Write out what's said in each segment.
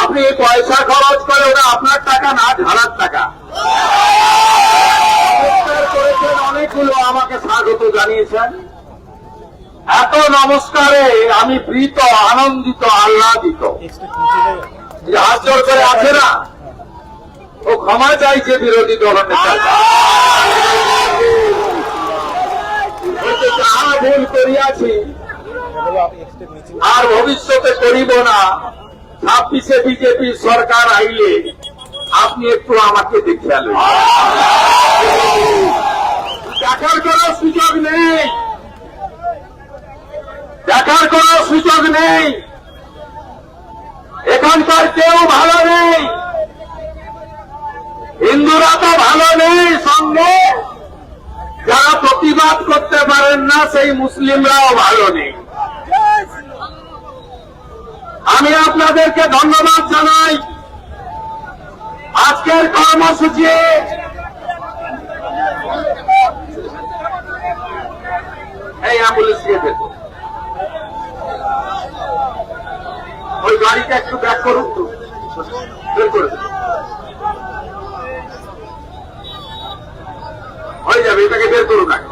আপনি পয়সা খরচ করে ওটা আপনার টাকা না ঝাড়ার টাকা। করেছেন অনেকগুলো, আমাকে স্বাগত জানিয়েছেন। এত নমস্কারে আমি প্রীত, আনন্দিত, আহ্লাদিত। হাত আছে না? ও ক্ষমা চাইছে বিরোধী যাহা ভুল করিয়াছি। আর ভবিষ্যতে করিব না। ছাব্বিশে বিজেপি সরকার আইলে আপনি একটু আমাকে দেখিয়া লইন। দেখার কোন সুযোগ নেই। দেখার কোন সুযোগ নেই। এখানকার কেউ ভালো নেই। হিন্দুরা তো ভালো নেই সঙ্গে। যারা প্রতিবাদ করতে পারেন না, সেই মুসলিমরাও ভালো নেই। আমি আপনাদেরকে ধন্যবাদ জানাই। আজকের কর্মসূচি এই অ্যাম্বুলেন্স দিয়ে দেখো ওই গাড়িটা একটু ব্যাক করুন তো। বের করে। হয়ে যাবে, এটাকে বের করুন আগে।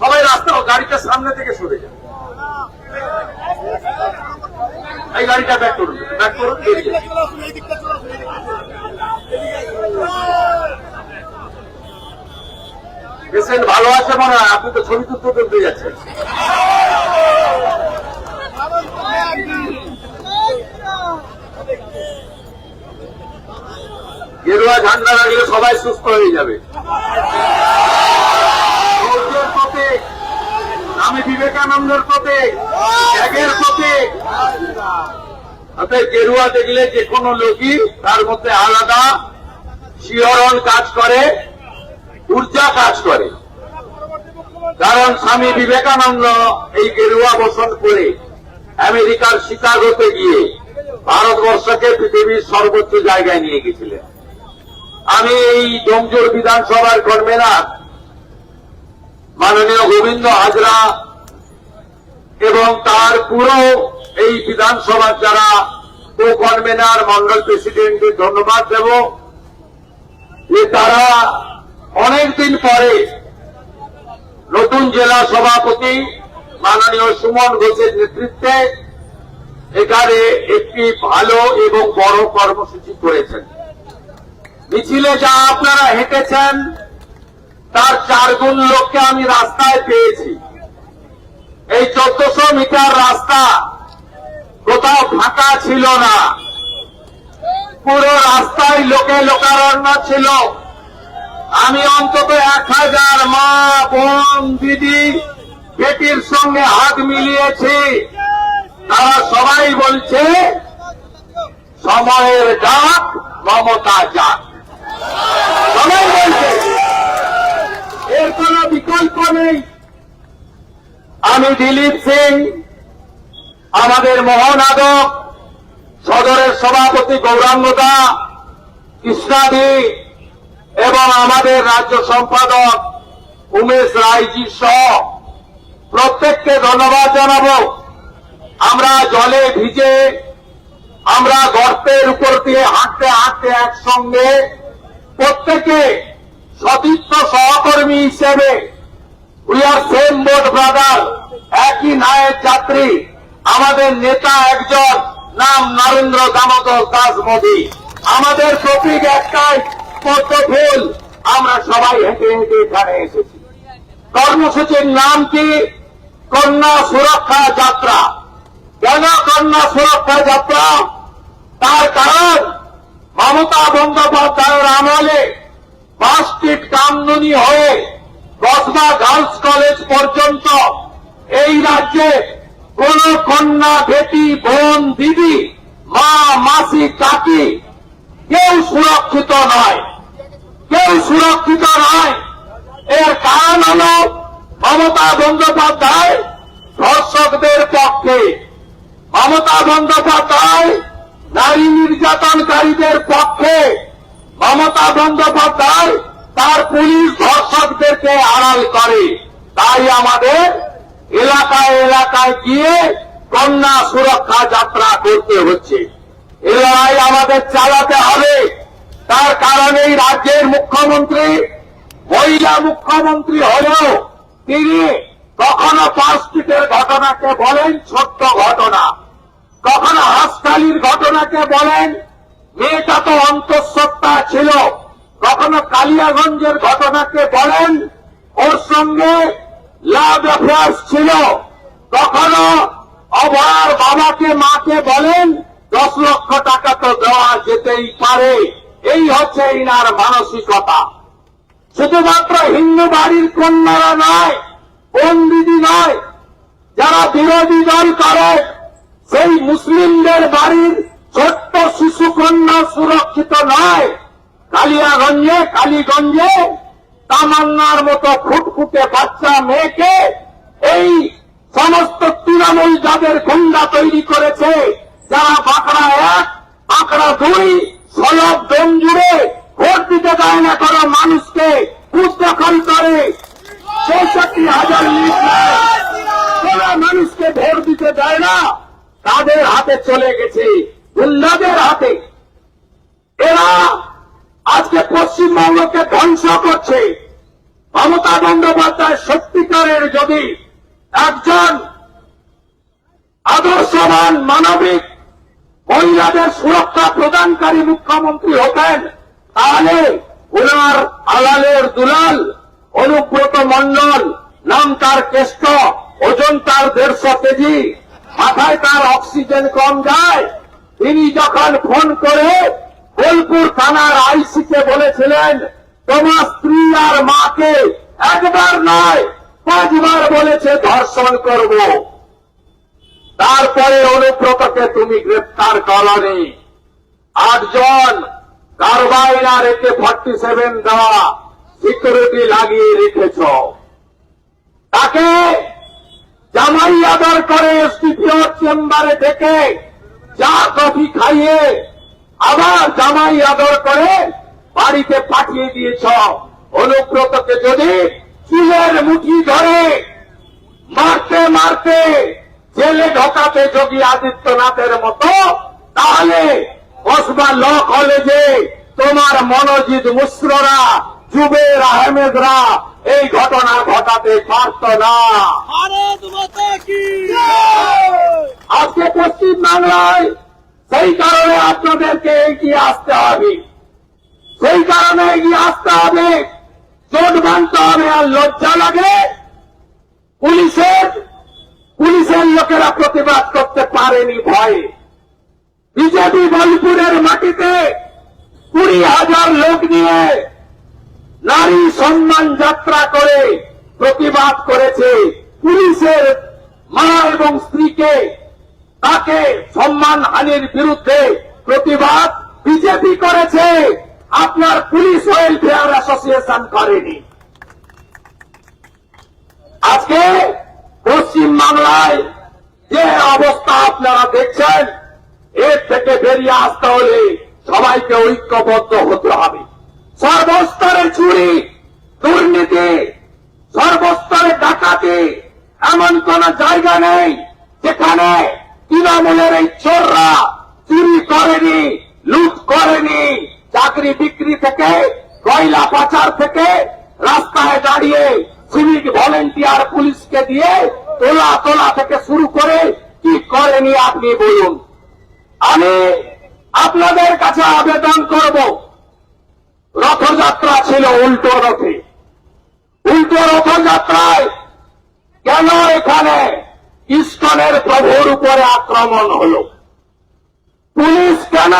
সবাই রাস্তা গাড়িটা সামনে থেকে সরে যান এই গাড়িটা ব্যাক করুন ব্যাক করুন পেশেন্ট ভালো আছে মনে হয়? আপনি তো ছবি তুলতে তুলতে যাচ্ছেন। গেরুয়া ঝান্ডা লাগলে সবাই সুস্থ হয়ে যাবে। আমি বিবেকানন্দের প্রতীক ত্যাগের প্রতীক অতএব গেরুয়া দেখলে যে কোনো লোকই তার মধ্যে আলাদা শিহরণ কাজ করে, ঊর্জা কাজ করে। কারণ স্বামী বিবেকানন্দ এই গেরুয়া বসন করে আমেরিকার শিকাগোতে গিয়ে ভারতবর্ষকে পৃথিবীর সর্বোচ্চ জায়গায় নিয়ে গেছিলেন। আমি এই ডোমজোর বিধানসভার কর্মেনাথ মাননীয় গোবিন্দ হাজরা এবং তার পুরো এই বিধানসভার যারা কো কনভেনার মন্ডল প্রেসিডেন্টকে ধন্যবাদ দেব। যে তারা অনেকদিন পরে নতুন জেলা সভাপতি মাননীয় সুমন ঘোষের নেতৃত্বে এখানে একটি ভালো এবং বড় কর্মসূচি করেছেন। মিছিলে যা আপনারা হেঁটেছেন, তার চার গুণ লোককে আমি রাস্তায় পেয়েছি। এই চোদ্দশো মিটার রাস্তা কোথাও ফাঁকা ছিল না। পুরো রাস্তায় লোকে লোকারণ্য ছিল। আমি অন্তত এক হাজার মা, বোন, দিদি, বেটির সঙ্গে হাত মিলিয়েছি। তারা সবাই বলছে, সময়ের ডাক, মমতা যাক। এর কোন বিকল্প নেই। আমি দিলীপ সিং, আমাদের মহানাদক সদরের সভাপতি গৌরাঙ্গদা, কৃষ্ণাদি, এবং আমাদের রাজ্য সম্পাদক উমেশ রায়জি সহ প্রত্যেককে ধন্যবাদ জানাব। আমরা জলে ভিজে, আমরা গর্তের উপর দিয়ে হাঁটতে হাঁটতে একসঙ্গে প্রত্যেকে সতীর্থ সহকর্মী হিসেবে we are same boat brother একই নায়ের যাত্রী, আমাদের নেতা একজন, নাম নরেন্দ্র দামোদর দাস মোদী। আমাদের প্রতীক একটাই, পদ্ম ফুল। আমরা সবাই হেঁটে হেঁটে এখানে এসেছি। কর্মসূচির নাম কি? কন্যা সুরক্ষা যাত্রা। কেন কন্যা সুরক্ষা যাত্রা? তার কারণ মমতা বন্দ্যোপাধ্যায়ের আমলে বাস কামদুনি হয়ে কসবা গার্লস কলেজ পর্যন্ত এই রাজ্যে কোন কন্যা বেটি বোন, দিদি, মা, মাসি, কাকি কেউ সুরক্ষিত নয়। কেউ সুরক্ষিত নয়। এর কারণ হল মমতা বন্দ্যোপাধ্যায় ধর্ষকদের পক্ষে। মমতা বন্দ্যোপাধ্যায় নারী নির্যাতনকারীদের পক্ষে মমতা বন্দ্যোপাধ্যায় তার পুলিশ ধর্ষকদেরকে আড়াল করে। তাই আমাদের এলাকায় এলাকায় গিয়ে কন্যা সুরক্ষা যাত্রা করতে হচ্ছে। এ আমাদের চালাতে হবে। তার কারণেই রাজ্যের মুখ্যমন্ত্রী, মহিলা মুখ্যমন্ত্রী হলেও তিনি কখনো পার্কস্ট্রিটের ঘটনাকে বলেন ছোট্ট ঘটনা। কখনো হাসখালির ঘটনাকে বলেন, মেয়েটা তো অন্তঃসত্ত্বা ছিল। কখনো কালিয়াগঞ্জের ঘটনাকে বলেন, ওর সঙ্গে লাভ অ্যাফেয়ার্স ছিল। কখনো অভয়ার বাবাকে, মাকে বলেন, দশ লক্ষ টাকা তো দেওয়া যেতেই পারে। এই হচ্ছে ইনার মানসিকতা। শুধুমাত্র হিন্দু বাড়ির কন্যারা নয় কোন দিদি নয়, যারা বিরোধী দল করে সেই মুসলিমদের বাড়ির ছোট্ট শিশু কন্যা সুরক্ষিত নয়। কালিয়াগঞ্জে, কালীগঞ্জে তামান্নার মতো ফুটফুটে বাচ্চা মেয়েকে এই সমস্ত তৃণমূল যাদের গুন্ডা তৈরি করেছে যারা বাঁকড়া এক বাঁকড়া দুই সলভ দম জুড়ে ভোট দিতে দেয় না কোনো মানুষকে উদ্দখল করে চৌষট্টি হাজার লিট নেয় যারা মানুষকে ভোট দিতে দেয় না তাদের হাতে চলে গেছে গুন্ডাদের হাতে এরা আজকে পশ্চিমবঙ্গকে ধ্বংস করছে মমতা বন্দ্যোপাধ্যায় সত্যিকারের যদি একজন আদর্শবান মানবিক মহিলাদের সুরক্ষা প্রদানকারী মুখ্যমন্ত্রী হতেন। তাহলে ওনার আলালের দুলাল, অনুব্রত মন্ডল নাম তার কেষ্ট, ওজন তার দেড়শো কেজি, মাথায় তার অক্সিজেন কম যায়। তিনি যখন ফোন করে বোলপুর থানার আইসিকে বলেছিলেন, তোমার স্ত্রী আর মাকে একবার নয়, পাঁচবার বলেছে ধর্ষণ করব। তারপরে অনুব্রতকে তুমি গ্রেপ্তার করনি। আটজন কারবাইন আর একে ফর্টি সেভেন দেওয়া সিকিউরিটি লাগিয়ে রেখেছ। তাকে জামাই আদর করে এসডিপিওর চেম্বারে থেকে চা কফি খাইয়ে আবার জামাই আদর করে বাড়িতে পাঠিয়ে দিয়েছ। অনুব্রতকে যদি চুলের মুঠি ধরে মারতে মারতে জেলে ঢোকাতে যোগী আদিত্যনাথের মতো তাহলে কসবা ল কলেজে। তোমার মনোজিৎ মুশ্ররা জুবের আহমেদরা এই ঘটনা ঘটাতে পারত না। আজকে পশ্চিম বাংলায় সেই কারণে আপনাদেরকে এগিয়ে আসতে হবে। সেই কারণে এগিয়ে আসতে হবে। চোট বাঁধতে হবে আর লজ্জা লাগে। পুলিশের পুলিশের লোকেরা প্রতিবাদ করতে পারেনি ভয়ে। বিজেপি বোলপুরের মাটিতে কুড়ি হাজার লোক নিয়ে নারী সম্মান যাত্রা করে প্রতিবাদ করেছে পুলিশের মা এবং স্ত্রীকে। তাকে সম্মান হানির বিরুদ্ধে প্রতিবাদ বিজেপি করেছে। আপনার পুলিশ ওয়েলফেয়ার অ্যাসোসিয়েশন করেনি। আজকে পশ্চিম বাংলায় যে অবস্থা আপনারা দেখছেন এর থেকে বেরিয়ে আসতে হলে সবাইকে ঐক্যবদ্ধ হতে হবে। সর্বস্তরে চুরি, দুর্নীতি সর্বস্তরে ডাকাতি এমন কোন জায়গা নেই যেখানে তৃণমূলের এই চোররা চুরি করেনি, লুট করেনি চাকরি বিক্রি থেকে, কয়লা পাচার থেকে রাস্তায় দাঁড়িয়ে সিভিক ভলেন্টিয়ার পুলিশকে দিয়ে তোলা তোলা থেকে শুরু করে কি করেনি আপনি বলুন। আমি আপনাদের কাছে আবেদন করব। রথযাত্রা ছিল উল্টো রথে। উল্টো রথযাত্রায় কেন এখানে ইস্কনের প্রভুর উপরে আক্রমণ হলো? পুলিশ কেন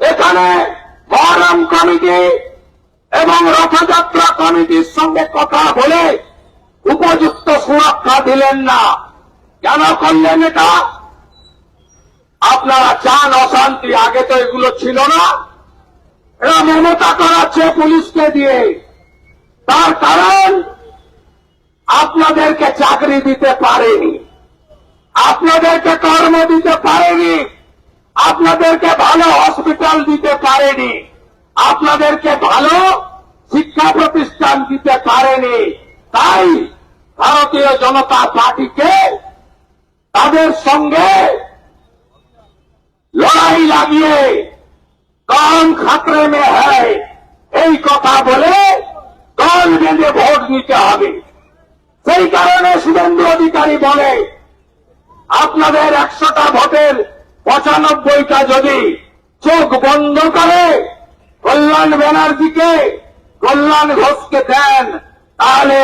এখানে মহরম কমিটি এবং রথযাত্রা কমিটির সঙ্গে কথা বলে উপযুক্ত সুরক্ষা দিলেন না। কেন করলেন এটা? আপনারা চান অশান্তি, আগে তো এগুলো ছিল না। এরা মমতা করাচ্ছে পুলিশকে দিয়ে। তার কারণ আপনাদেরকে চাকরি দিতে পারেনি। আপনাদেরকে কর্ম দিতে পারেনি। আপনাদেরকে ভালো হসপিটাল দিতে পারেনি। আপনাদেরকে ভালো শিক্ষা প্রতিষ্ঠান দিতে পারেনি। তাই ভারতীয় জনতা পার্টিকে তাদের সঙ্গে লড়াই লাগিয়ে কম খাতরে মে হয়। এই কথা বলে দল বেঁধে ভোট নিতে হবে। সেই কারণে শুভেন্দু অধিকারী বলে, আপনাদের একশোটা ভোটের পঁচানব্বইটা যদি চোখ বন্ধ করে কল্যাণ ব্যানার্জিকে কল্যাণ ঘোষকে দেন, তাহলে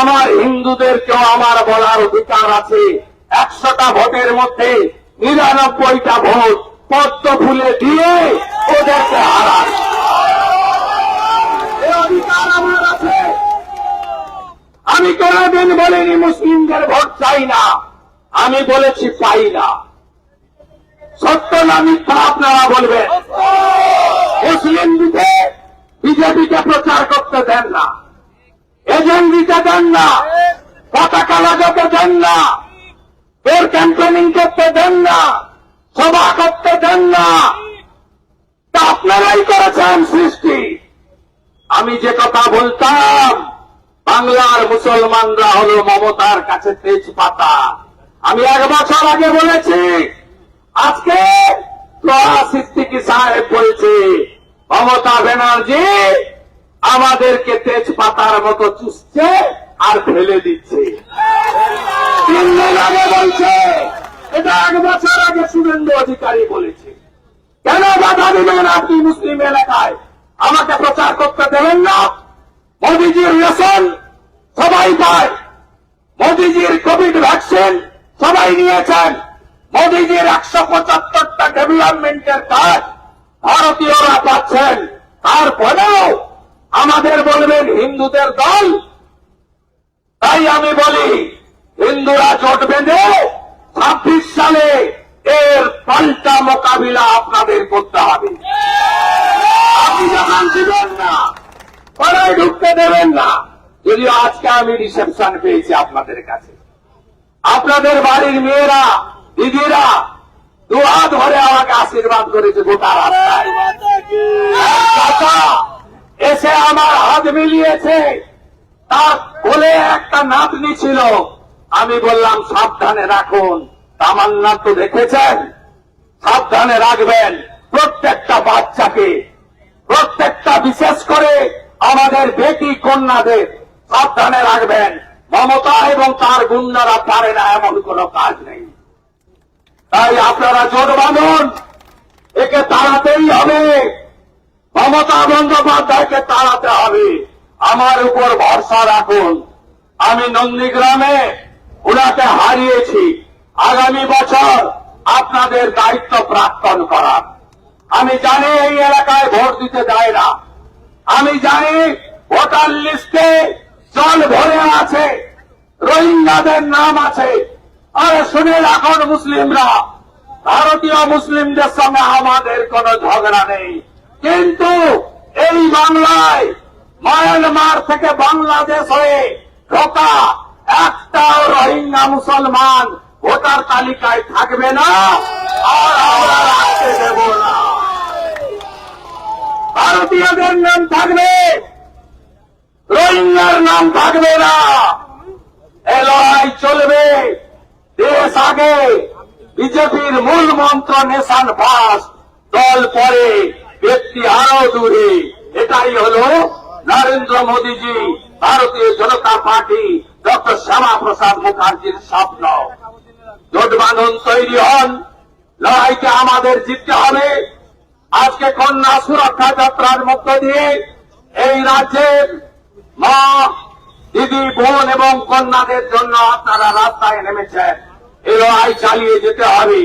আমার হিন্দুদেরকেও আমার বলার অধিকার আছে। একশোটা ভোটের মধ্যে নিরানব্বইটা ভোট পদ্ম ফুলে দিয়ে ওদেরকে হারান। আমি কোনদিন বলিনি মুসলিমদের ভোট চাই না। আমি বলেছি পাই না। সত্য না মিথ্যা আপনারা বলবেন। মুসলিম দিতে বিজেপিকে প্রচার করতে দেন না। এজেন্ট দিতে দেন না। পতাকা লাগাতে দেন না। তোর ক্যাম্পেনিং করতে দেন না। সভা করতে দেন না। তা আপনারাই করেছেন সৃষ্টি। আমি যে কথা বলতাম, বাংলার মুসলমানরা হলো মমতার কাছে তেজপাতা। আমি এক বছর আগে বলেছি আজকে সিদ্দিকি সাহেব বলছে, মমতা ব্যানার্জি আমাদেরকে তেজপাতার মতো চুষছে আর ফেলে দিচ্ছে। তিন দিন আগে বলছে, এটা এক বছর আগে শুভেন্দু অধিকারী বলেছে। কেন বাধা দিবেন আপনি মুসলিম এলাকায়? আমাকে প্রচার করতে দেবেন না। মোদিজির রেশন সবাই পায়। মোদিজির কোভিড ভ্যাকসিন সবাই নিয়েছেন। মোদিজির একশো পঁচাত্তরটা ডেভেলপমেন্টের কাজ ভারতীয়রা পাচ্ছেন। তারপরেও আমাদের বলবেন হিন্দুদের দল। তাই আমি বলি, হিন্দুরা জোট বেঁধে ছাব্বিশ সালে এর পাল্টা মোকাবিলা আপনাদের করতে হবে। আপনি যখন দিবেন না, পাড়ায় ঢুকতে দেবেন না। যদিও আজকে আমি রিসেপশন পেয়েছি আপনাদের কাছে। আপনাদের বাড়ির মেয়েরা দিদিরা দুহাত ধরে আমাকে আশীর্বাদ করেছে, গোটা রাস্তায়। এসে আমার হাত মিলিয়েছে। তার কোলে একটা নাতনি ছিল। আমি বললাম, সাবধানে রাখুন। তামান্না তো দেখেছেন? সাবধানে রাখবেন। প্রত্যেকটা বাচ্চাকে, প্রত্যেকটা বিশেষ করে আমাদের বেটি কন্যাদের সাবধানে রাখবেন। মমতা এবং তার গুন্ডারা পারে না, এমন কোন কাজ নেই। তাই আপনারা জোট বাঁধুন। একে তাড়াতেই হবে। মমতা বন্দ্যোপাধ্যায়কে তাড়াতে হবে। আমার উপর ভরসা রাখুন। আমি নন্দীগ্রামে ওনাকে হারিয়েছি। আগামী বছর আপনাদের দায়িত্ব প্রাক্তন করার। আমি জানি এই এলাকায় ভোট দিতে যায় না। আমি জানি ভোটার লিস্টে জল ভরে আছে। রোহিঙ্গাদের নাম আছে। আরে শুনে রাখুন মুসলিমরা, ভারতীয় মুসলিমদের সঙ্গে আমাদের কোনো ঝগড়া নেই। কিন্তু এই বাংলায় মায়ানমার থেকে বাংলাদেশ হয়ে ঢোকা একটাও রোহিঙ্গা মুসলমান ভোটার তালিকায় থাকবে না, আর আমরা দেব না। ভারতীয়দের নাম থাকবে, রোহিঙ্গার নাম থাকবে না। এ লড়াই চলবে। দেশ আগে বিজেপির মূল মন্ত্র নেশান ফার্স্ট দল পরে ব্যক্তি আরও দূরে। এটাই হলো নরেন্দ্র মোদীজি, ভারতীয় জনতা পার্টি, ডক্টর শ্যামা প্রসাদ মুখার্জির স্বপ্ন। জোট বাঁধন তৈরি হন, লড়াইকে আমাদের জিততে হবে। আজকে কন্যা সুরক্ষা যাত্রার মধ্য দিয়ে এই রাজ্যের মা দিদি, বোন এবং কন্যাদের জন্য আপনারা রাস্তায় নেমেছেন। এই লড়াই চালিয়ে যেতে হবে।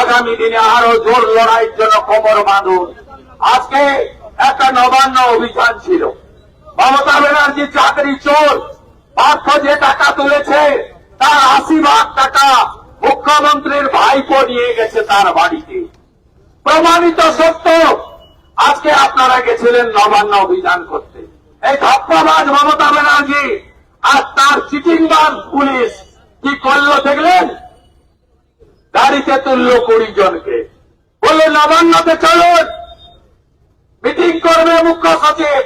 আগামী দিনে আরও জোর লড়াইয়ের জন্য কোমর বাঁধুন। আজকে একটা নবান্ন অভিযান ছিল। মমতা ব্যানার্জি চাকরি চোর। পার্থ যে টাকা তুলেছে, তার আশি ভাগ টাকা মুখ্যমন্ত্রীর ভাইপো নিয়ে গেছে তার বাড়িতে। প্রমাণিত সত্য, আজকে আপনারা গেছিলেন নবান্ন অভিযান করতে। এই ধাপ্পাবাজ মমতা ব্যানার্জি আর তার চিটিংবাজ পুলিশ কি করল দেখলেন? গাড়িতে তুললো কুড়ি জনকে। বলল নবান্নতে চলুন। মিটিং করবে মুখ্য সচিব।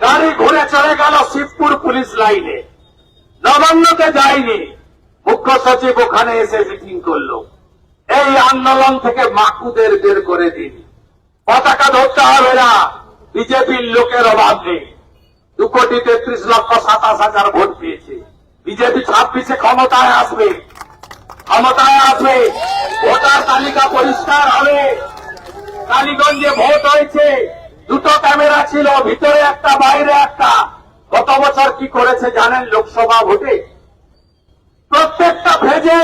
গাড়ি ঘুরে চলে গেল শিবপুর পুলিশ লাইনে। নবান্নতে যায়নি। মুখ্য সচিব ওখানে এসে মিটিং করল। এই আন্দোলন থেকে মাকুদের বের করে দিন। পতাকা ধরতে হবে না। বিজেপির লোকের অভাব নেই। দু কোটি তেত্রিশ লক্ষ সাতাশ হাজার ভোট পেয়েছে। বিজেপি ছাব্বিশে ক্ষমতায় আসবে। ক্ষমতায় আসবে। ভোটার তালিকা পরিষ্কার হবে। কালীগঞ্জে ভোট হয়েছে। দুটো ক্যামেরা ছিল, ভিতরে একটা, বাইরে একটা। গত বছর কি করেছে জানেন লোকসভা ভোটে? প্রত্যেকটা ভেজে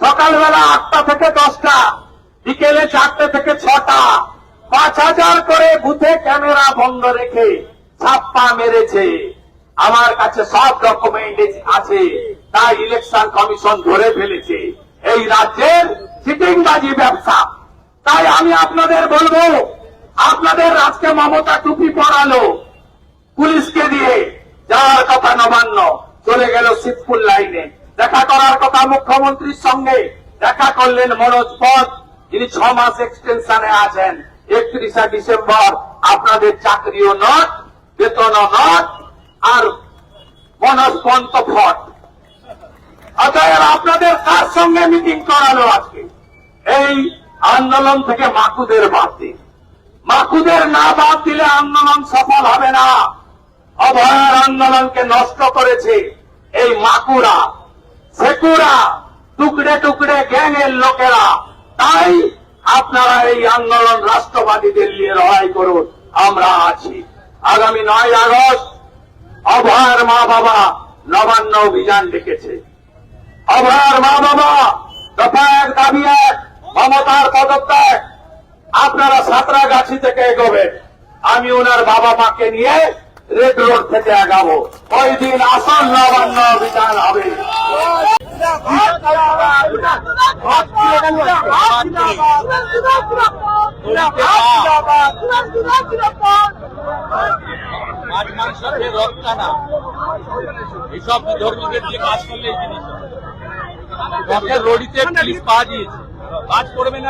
সকালবেলা আটটা থেকে দশটা, বিকেলে চারটে থেকে ছটা, পাঁচ হাজার করে বুথে ক্যামেরা বন্ধ রেখে ছাপ্পা মেরেছে। আমার কাছে সব ডকুমেন্ট আছে। তাই ইলেকশন কমিশন ধরে ফেলেছে। এই রাজ্যের সিটিংবাজি ব্যবসা। তাই আমি আপনাদের বলব, আপনাদের আজকে মমতা টুপি পরালো পুলিশকে দিয়ে। যাওয়ার কথা নবান্ন, চলে গেল শিবপুর লাইনে। দেখা করার কথা মুখ্যমন্ত্রীর সঙ্গে। দেখা করলেন মনোজ পথ, যিনি ছ মাস এক্সটেনশনে আছেন। একত্রিশে ডিসেম্বর আপনাদের চাকরিও নট বেতনও নট আর মনোজ পন্ত ফট অতএব আপনাদের কার সঙ্গে মিটিং করালো আজকে? এই আন্দোলন থেকে মাকুদের বাদ মাকুদের না বাদ দিলে আন্দোলন সফল হবে না। অভয়ার আন্দোলনকে নষ্ট করেছে এই মাকুরা সেকুরা টুকরে টুকরে গ্যাংয়ের লোকেরা। তাই আপনারা এই আন্দোলন রাষ্ট্রবাদীদের নিয়ে লড়াই করুন। আমরা আছি। আগামী নয় আগস্ট অভয়ার মা বাবা নবান্ন অভিযান ডেকেছে অভয়ার মা বাবা দফা দাবি এক মমতার পদত্যাগ আপনারা সাঁতরাগাছি থেকে এগোবেন আমি ওনার বাবা মাকে নিয়ে রেড রোড থেকে আগাবো ওই দিন আসল নবান্ন অভিযান হবে মাছ মাংস দিয়ে কাজ করলে জিনিস। রথের পুলিশ পা দিয়েছে। কাজ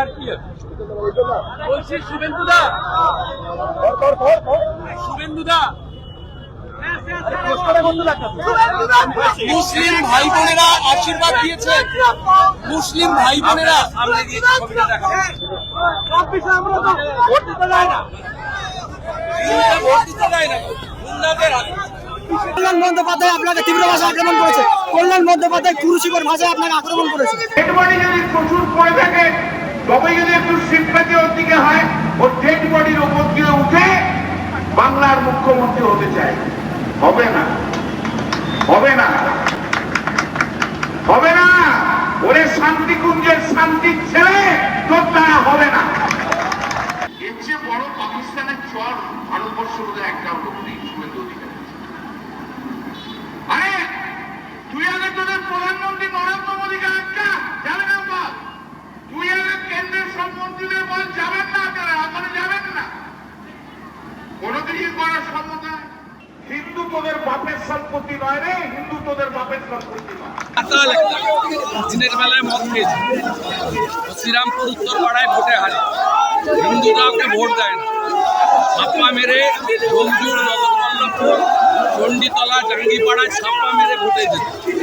কি বলছি, শুভেন্দুদা! শুভেন্দুদা! মুসলিম ভাই বোনেরা আশীর্বাদ দিয়েছে। মুসলিম ভাই বোনেরা সামনে গিয়ে কল্যাণ বন্দ্যোপাধ্যায় আপনাকে তীব্র ভাষায় আক্রমণ করেছে। কল্যাণ বন্দ্যোপাধ্যায় ভাষায় আপনাকে আক্রমণ করেছে। যদি প্রচুর তবে যদি একটু ওর দিকে হয় বডির দিয়ে বাংলার মুখ্যমন্ত্রী হতে চায়। হবে না। হবে না। হবে না। ওরে শান্তিকুঞ্জের শান্তির ছেলে, তোর হবে না। এর চেয়ে বড় পাকিস্তানের চর ভারতবর্ষ বোধহয় একটা লোক নেই শুভেন্দু অধিকারী আরে তুই আগে তোদের প্রধানমন্ত্রী নরেন্দ্র মোদীকে একটা যাবে না বল। তুই আগে কেন্দ্রের সব মন্ত্রীদের বল যাবেন না আপনারা আপনারা যাবেন না। কোনদিনই করার সম্মত হিন্দু তোদের বাপের সম্পত্তি নয় রে হিন্দু তোদের বাপের সম্পত্তি নয়। দিনের বেলায় মদ খেয়েছে। শ্রীরামপুর উত্তর পাড়ায় ভোটে হারে। হিন্দুরা ওকে ভোট দেয় না। ছাপ্পা মেরে রঞ্জুর জগৎবল্লভপুর চণ্ডীতলা জাঙ্গিপাড়ায় ছাপ্পা মেরে ভোটে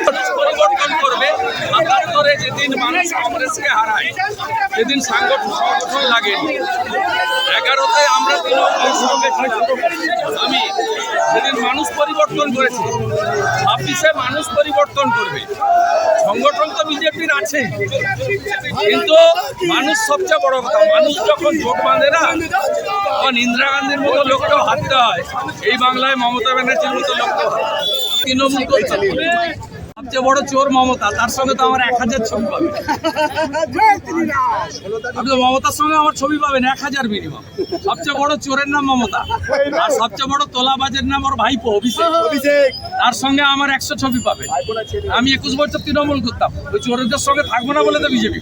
যেত পরিবর্তন করবে। হাতার করে যেদিন মানুষ কংগ্রেসকে হারায়, সেদিন সাংগঠন সংগঠন লাগে এগারোতে আমরা আমি সেদিন মানুষ পরিবর্তন করেছে ছাব্বিশে মানুষ পরিবর্তন করবে। সংগঠন তো বিজেপির আছে। কিন্তু মানুষ সবচেয়ে বড় কথা, মানুষ যখন ভোট বাঁধে না তখন ইন্দিরা গান্ধীর মতো লোককেও হারতে হয়। এই বাংলায় মমতা ব্যানার্জির মতো হয়। তৃণমূল সবচেয়ে বড় চোর মমতা, তার সঙ্গে তো আমার এক হাজার ছবি পাবেন আপনি তো মমতার সঙ্গে আমার ছবি পাবেন, এক হাজার মিনিমাম সবচেয়ে বড় চোরের নাম মমতা। আর সবচেয়ে বড় তোলাবাজের নাম ওর ভাইপো, অভিষেক। তার সঙ্গে আমার একশো ছবি পাবেন আমি একুশ বছর তৃণমূল করতাম। ওই চোরদের সঙ্গে থাকব না বলে তো বিজেপি